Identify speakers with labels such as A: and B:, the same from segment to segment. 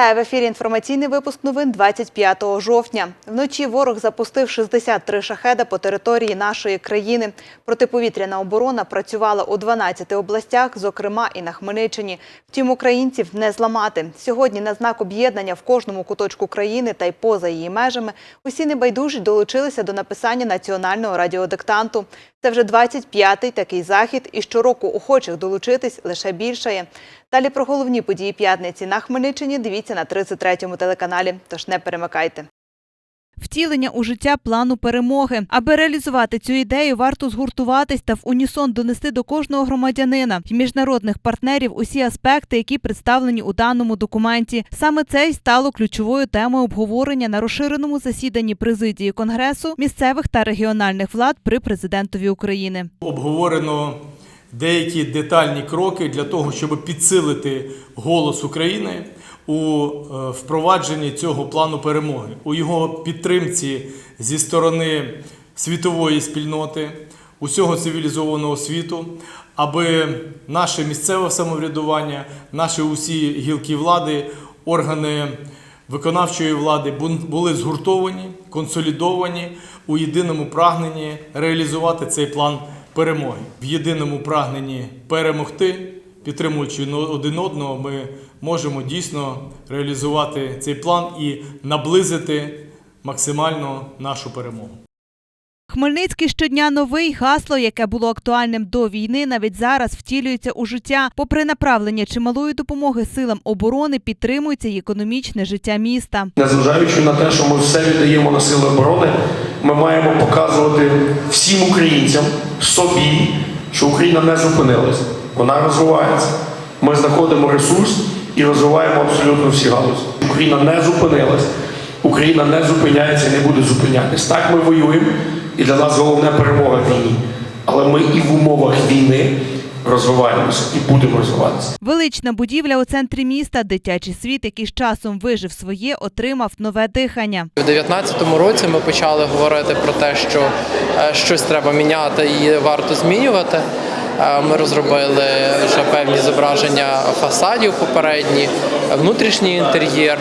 A: Вітаю в ефірі. Інформаційний випуск новин 25 жовтня. Вночі ворог запустив 63 шахеда по території нашої країни. Протиповітряна оборона працювала у 12 областях, зокрема і на Хмельниччині. Втім, українців не зламати. Сьогодні на знак об'єднання в кожному куточку країни та й поза її межами усі небайдужі долучилися до написання національного радіодиктанту. Це вже 25-й такий захід, і щороку охочих долучитись лише більшає. Далі про головні події п'ятниці на Хмельниччині дивіться на 33-му телеканалі. Тож не перемикайте. Втілення у життя плану перемоги. Аби реалізувати цю ідею, варто згуртуватись та в унісон донести до кожного громадянина і міжнародних партнерів усі аспекти, які представлені у даному документі. Саме це й стало ключовою темою обговорення на розширеному засіданні президії конгресу місцевих та регіональних влад при президентові України.
B: обговорено деякі детальні кроки для того, щоб підсилити голос України у е, впровадженні цього плану перемоги, у його підтримці зі сторони світової спільноти, усього цивілізованого світу, аби наше місцеве самоврядування, наші усі гілки влади, органи виконавчої влади бу- були згуртовані, консолідовані у єдиному прагненні реалізувати цей план перемоги. В єдиному прагненні перемогти, підтримуючи один одного, ми можемо дійсно реалізувати цей план і наблизити максимально нашу перемогу.
A: Хмельницький щодня новий гасло, яке було актуальним до війни, навіть зараз втілюється у життя. Попри направлення чималої допомоги силам оборони, підтримується й економічне життя міста.
C: Незважаючи на те, що ми все віддаємо на сили оборони, ми маємо показувати всім українцям собі, що Україна не зупинилась, вона розвивається. Ми знаходимо ресурс і розвиваємо абсолютно всі галузі. Україна не зупинилась, Україна не зупиняється і не буде зупинятись. Так ми воюємо, і для нас головне перемога війні. Але ми і в умовах війни розвиваємося і будемо розвиватися.
A: Велична будівля у центрі міста, дитячий світ, який з часом вижив своє, отримав нове дихання.
D: У 2019 році ми почали говорити про те, що е, щось треба міняти і варто змінювати. Е, Ми розробили вже певні зображення фасадів попередні, внутрішній інтер'єр,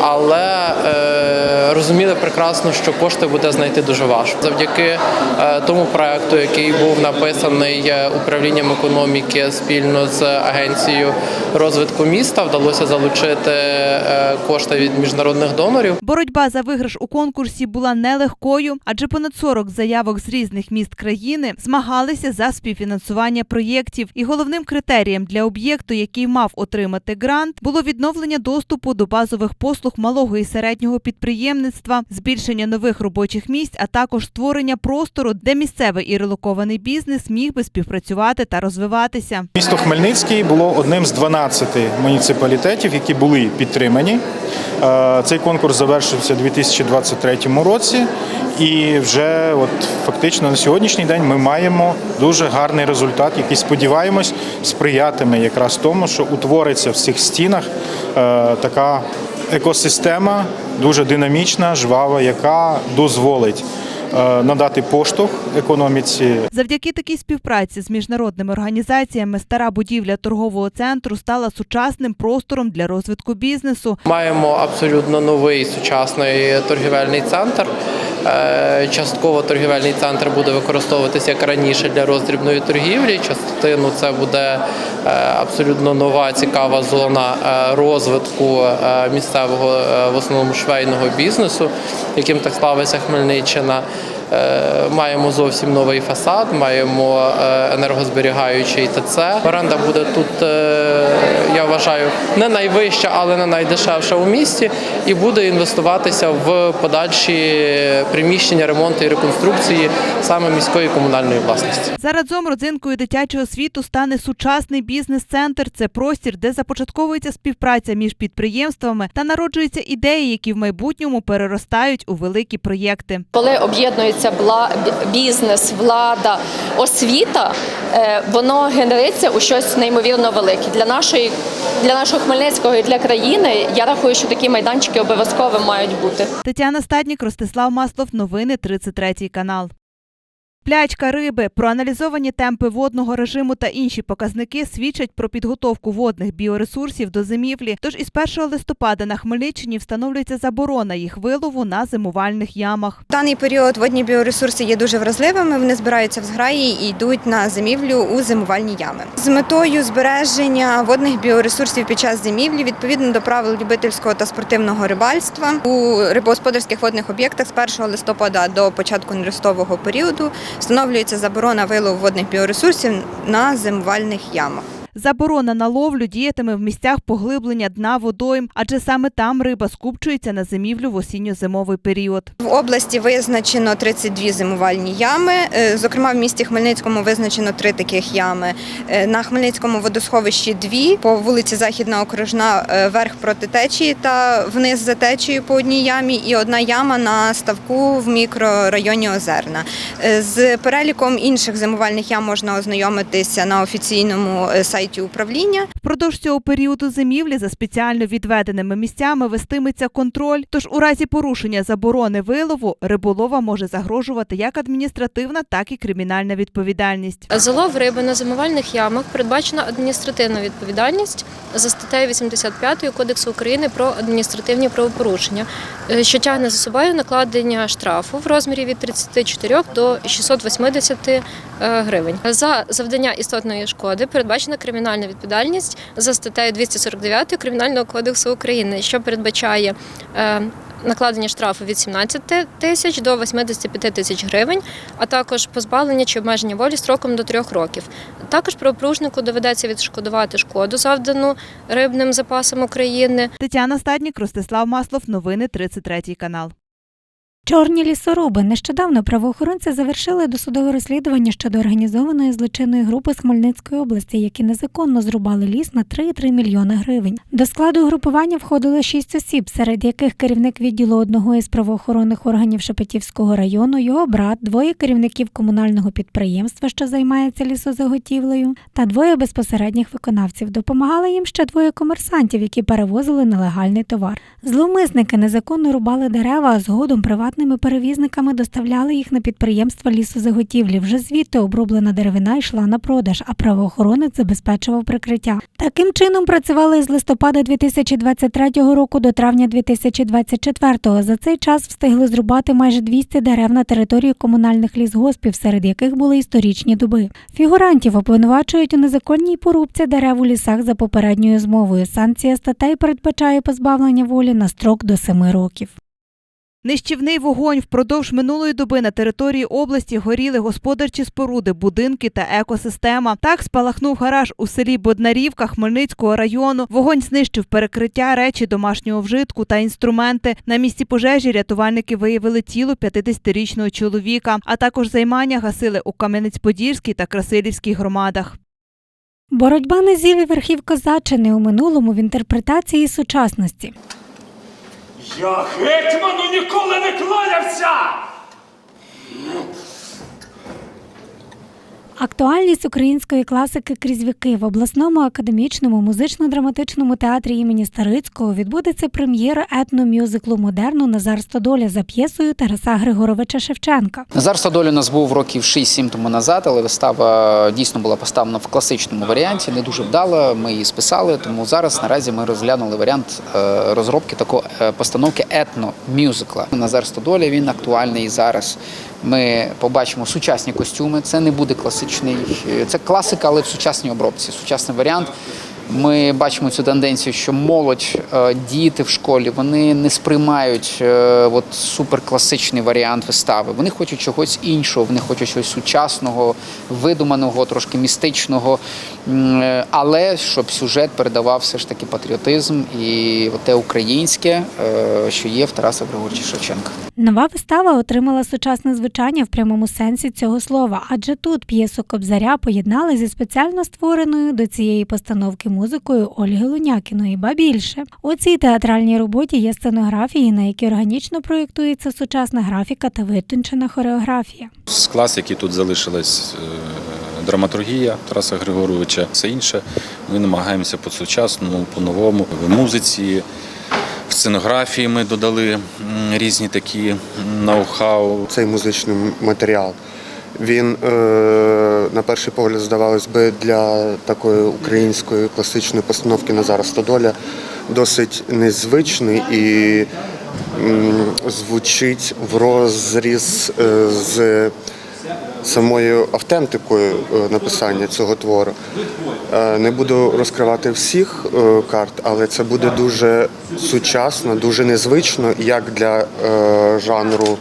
D: але е, розуміли прекрасно, що кошти буде знайти дуже важко. Завдяки е, тому проекту, який був написаний е, управлінням економіки спільно з агенцією розвитку міста, вдалося залучити е, кошти від міжнародних донорів.
A: Боротьба за виграш у конкурсі була нелегкою, адже понад 40 заявок з різних міст країни змагалися за співфінансування проєктів. І головним критерієм для об'єкту, який мав отримати грант, було відновлення доступу до базових послуг малого і середнього підприємництва, збільшення нових робочих місць, а також створення простору, де місцевий і релокований бізнес міг би співпрацювати та розвиватися.
E: Місто Хмельницький було одним з 12 муніципалітетів, які були підтримані. Е, Цей конкурс завершився у 2023 році, і вже от фактично на сьогоднішній день ми маємо дуже гарний результат, який сподіваємось сприятиме якраз тому, що утвориться в цих стінах така екосистема, дуже динамічна, жвава, яка дозволить е, надати поштовх економіці
A: Завдяки такій співпраці з міжнародними організаціями стара будівля торгового центру стала сучасним простором для розвитку бізнесу.
D: Маємо абсолютно новий сучасний торгівельний центр. Е, Частково торгівельний центр буде використовуватися як раніше для роздрібної торгівлі. Частину це буде е, абсолютно нова цікава зона е, розвитку місцевого в основному швейного бізнесу, яким так славиться Хмельниччина. Е, Маємо зовсім новий фасад, маємо е, енергозберігаючий ТЦ. Оренда буде тут, е, я вважаю, не найвища, але не найдешевша у місті, і буде інвестуватися в подальші приміщення ремонту і реконструкції саме міської комунальної власності.
A: Заразом родзинкою дитячого світу стане сучасний бізнес-центр. Це простір, де започатковується співпраця між підприємствами та народжуються ідеї, які в майбутньому переростають у великі проєкти.
F: Коли об'єднується бла- бізнес, влада, освіта, е, воно генериться у щось неймовірно велике. Для нашої для нашого Хмельницького і для країни я рахую, що такі майданчики обов'язково мають бути.
A: Тетяна Стаднік, Ростислав Маслов. Новини 33 канал. Плячка риби, проаналізовані темпи водного режиму та інші показники свідчать про підготовку водних біоресурсів до зимівлі. Тож із 1 листопада на Хмельниччині встановлюється заборона їх вилову на зимувальних ямах.
G: В даний період водні біоресурси є дуже вразливими. Вони збираються в зграї і йдуть на зимівлю у зимувальні ями. З метою збереження водних біоресурсів під час зимівлі, відповідно до правил любительського та спортивного рибальства, у рибогосподарських водних об'єктах з 1 листопада до початку нерестового періоду встановлюється заборона вилову водних біоресурсів на зимувальних ямах.
A: Заборона на ловлю діятиме в місцях поглиблення дна водойм, адже саме там риба скупчується на зимівлю в осінньо-зимовий період.
G: В області визначено 32 зимувальні ями. Е, Зокрема, в місті Хмельницькому визначено три таких ями. Е, На Хмельницькому водосховищі дві по вулиці Західна Окружна е, верх проти течії та вниз за течією по одній ямі, і одна яма на ставку в мікрорайоні Озерна. З переліком інших зимувальних ям можна ознайомитися на офіційному е, сайті управління.
A: Впродовж цього періоду зимівлі за спеціально відведеними місцями вестиметься контроль. Тож у разі порушення заборони вилову риболова може загрожувати як адміністративна, так і кримінальна відповідальність.
H: За лов риби на зимувальних ямах передбачена адміністративна відповідальність за статтею 85 Кодексу України про адміністративні правопорушення, е, що тягне за собою накладення штрафу в розмірі від 34 до 680 е, гривень. За завдання істотної шкоди передбачена кримінальна відповідальність за статтею 249 Кримінального кодексу України, що передбачає е, накладення штрафу від 17 тисяч до 85 тисяч гривень, а також позбавлення чи обмеження волі строком до трьох років. Також правопорушнику доведеться відшкодувати шкоду, завдану рибним запасам України.
A: Тетяна Стаднік, Ростислав Маслов, новини 33 канал.
I: Чорні лісоруби нещодавно правоохоронці завершили досудове розслідування щодо організованої злочинної групи з Хмельницької області, які незаконно зрубали ліс на 3,3 мільйони гривень. До складу групування входило шість осіб, серед яких керівник відділу одного із правоохоронних органів Шепетівського району, його брат, двоє керівників комунального підприємства, що займається лісозаготівлею, та двоє безпосередніх виконавців. Допомагали їм ще двоє комерсантів, які перевозили нелегальний товар. Зловмисники незаконно рубали дерева, а згодом приватними перевізниками доставляли їх на підприємства лісозаготівлі. Вже звідти оброблена деревина йшла на продаж, а правоохоронець забезпечував прикриття. Таким чином працювали з листопада 2023 року до травня 2024. За цей час встигли зрубати майже 200 дерев на території комунальних лісгоспів, серед яких були історичні дуби. Фігурантів обвинувачують у незаконній порубці дерев у лісах за попередньою змовою. Санкція статей передбачає позбавлення волі на строк до 7 років.
A: Нищівний вогонь впродовж минулої доби на території області горіли господарчі споруди, будинки та екосистема. Так спалахнув гараж у селі Боднарівка Хмельницького району. Вогонь знищив перекриття, речі домашнього вжитку та інструменти. На місці пожежі рятувальники виявили тіло 50-річного чоловіка, а також займання гасили у Кам'янець-Подільській та Красилівській громадах.
I: Боротьба на зіві верхів Козаччини у минулому в інтерпретації сучасності.
J: Я гетьману ніколи не кланявся!
I: Актуальність української класики крізь віки в обласному академічному музично-драматичному театрі імені Старицького відбудеться прем'єра етномюзиклу модерну Назар Стодоля за п'єсою Тараса Григоровича Шевченка.
K: Назар Стодоль у нас був років 6-7 тому назад, але вистава дійсно була поставлена в класичному варіанті, не дуже вдала. Ми її списали. Тому зараз наразі ми розглянули варіант е, розробки такої е, постановки етно-мюзикла. Назар Стодоля він актуальний зараз. Ми побачимо сучасні костюми. Це не буде класичний, е, це класика, але в сучасній обробці. Сучасний варіант. Ми бачимо цю тенденцію, що молодь, е, діти в школі вони не сприймають е, от суперкласичний варіант вистави. Вони хочуть чогось іншого, вони хочуть чогось сучасного, видуманого, трошки містичного, е, але щоб сюжет передавав все ж таки патріотизм і те українське, що є в Тараса Григоровича Шевченка.
I: Нова вистава отримала сучасне звучання в прямому сенсі цього слова, адже тут п'єсу Кобзаря поєднали зі спеціально створеною до цієї постановки музикою Ольги Лунякіної. Ба більше у цій театральній роботі є сценографії, на які органічно проєктується сучасна графіка та витончена хореографія.
L: З класики тут залишилась е, драматургія Тараса Григоровича. Все інше ми намагаємося по сучасному, по-новому. В музиці, в сценографії ми додали різні такі ноу-хау.
M: Цей музичний матеріал Він е, на перший погляд, здавалось би, для такої української класичної постановки Назара Стодоля досить незвичний і звучить в розріз е, з самою автентикою е, написання цього твору. Не буду розкривати всіх карт, але це буде дуже сучасно, дуже незвично, як для жанру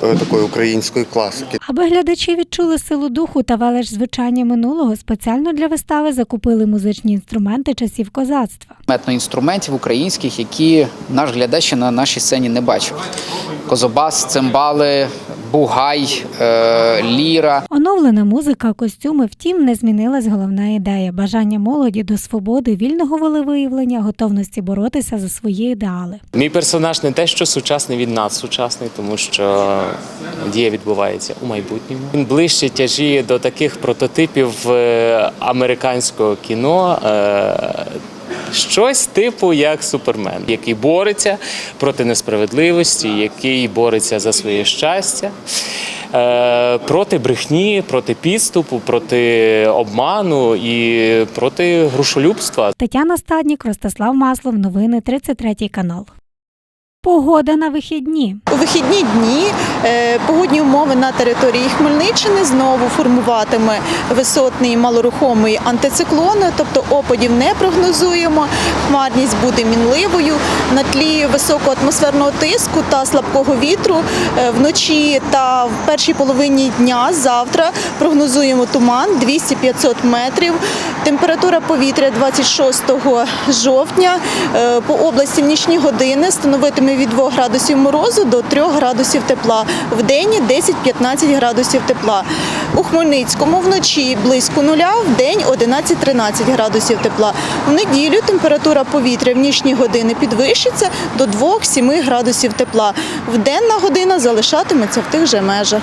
M: такої української класики.
I: Аби глядачі відчули силу духу та велич звичання минулого, спеціально для вистави закупили музичні інструменти часів козацтва.
K: Метно інструментів українських, які наш глядач на нашій сцені не бачив. Козобас, цимбали, бугай, е, ліра.
I: Оновлена музика, костюми, втім, не змінилась головна ідея бажання молоді до свободи, вільного волевиявлення, готовності боротися за свої ідеали.
N: Мій персонаж не те, що сучасний, він надсучасний, тому що дія відбувається у майбутньому. Він ближче тяжіє до таких прототипів е, американського кіно. Щось типу як Супермен, який бореться проти несправедливості, який бореться за своє щастя, е, проти брехні, проти підступу, проти обману і проти грошолюбства.
I: Тетяна Стаднік, Ростислав Маслов, новини 33 канал. Погода на вихідні.
O: У вихідні дні е, погодні умови на території Хмельниччини знову формуватиме висотний малорухомий антициклон, тобто опадів не прогнозуємо. Хмарність буде мінливою. На тлі високого атмосферного тиску та слабкого вітру е, вночі та в першій половині дня завтра прогнозуємо туман 200-500 метрів. Температура повітря 26 жовтня е, по області в нічні години становитиме від 2 градусів морозу до 3 градусів тепла. В день 10-15 градусів тепла. У Хмельницькому вночі близько нуля, в день 11-13 градусів тепла. В неділю температура повітря в нічні години підвищиться до 2-7 градусів тепла. В денна година залишатиметься в тих же межах.